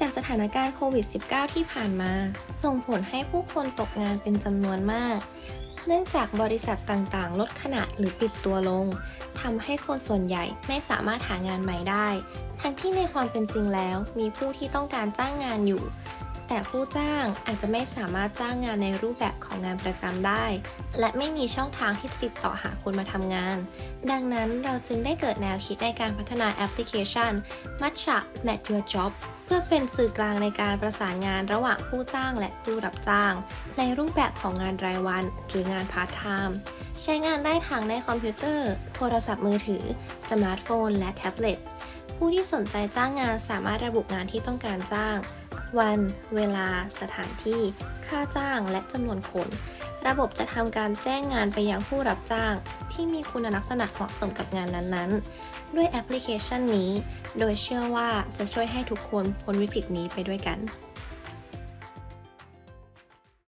จากสถานการณ์โควิด -19 ที่ผ่านมา ส่งผลให้ผู้คนตกงานเป็นจำนวนมาก เนื่องจากบริษัทต่างๆ ลดขนาดหรือปิดตัวลงทำให้คนส่วนใหญ่ไม่สามารถหางานใหม่ได้ ทั้งที่ในความเป็นจริงแล้ว มีผู้ที่ต้องการจ้างงานอยู่ แต่ผู้จ้างอาจจะไม่สามารถจ้างงานในรูปแบบของงานประจำได้ และไม่มีช่องทางที่ติดต่อหาคนมาทำงาน ดังนั้นเราจึงได้เกิดแนวคิดในการพัฒนาแอปพลิเคชัน Matcha Match Your Job เพื่อเป็นสื่อกลางในการประสานงานระหว่างผู้จ้างและผู้รับจ้าง ในรูปแบบของงานรายวัน หรืองานพาร์ทไทม์ใช้งานได้ทั้งในคอมพิวเตอร์ โทรศัพท์มือถือ สมาร์ทโฟน และแท็บเล็ตผู้ที่สนใจจ้างงานสามารถระบุงานที่ต้องการจ้าง วัน เวลา สถานที่ ค่าจ้าง และจำนวนคน ระบบจะทำการแจ้งงานไปยังผู้รับจ้าง ที่มีคุณลักษณะเหมาะสมกับงานนั้นๆ ด้วยแอปพลิเคชันนี้ โดยเชื่อว่าจะช่วยให้ทุกคนพ้นวิกฤตนี้ไปด้วยกัน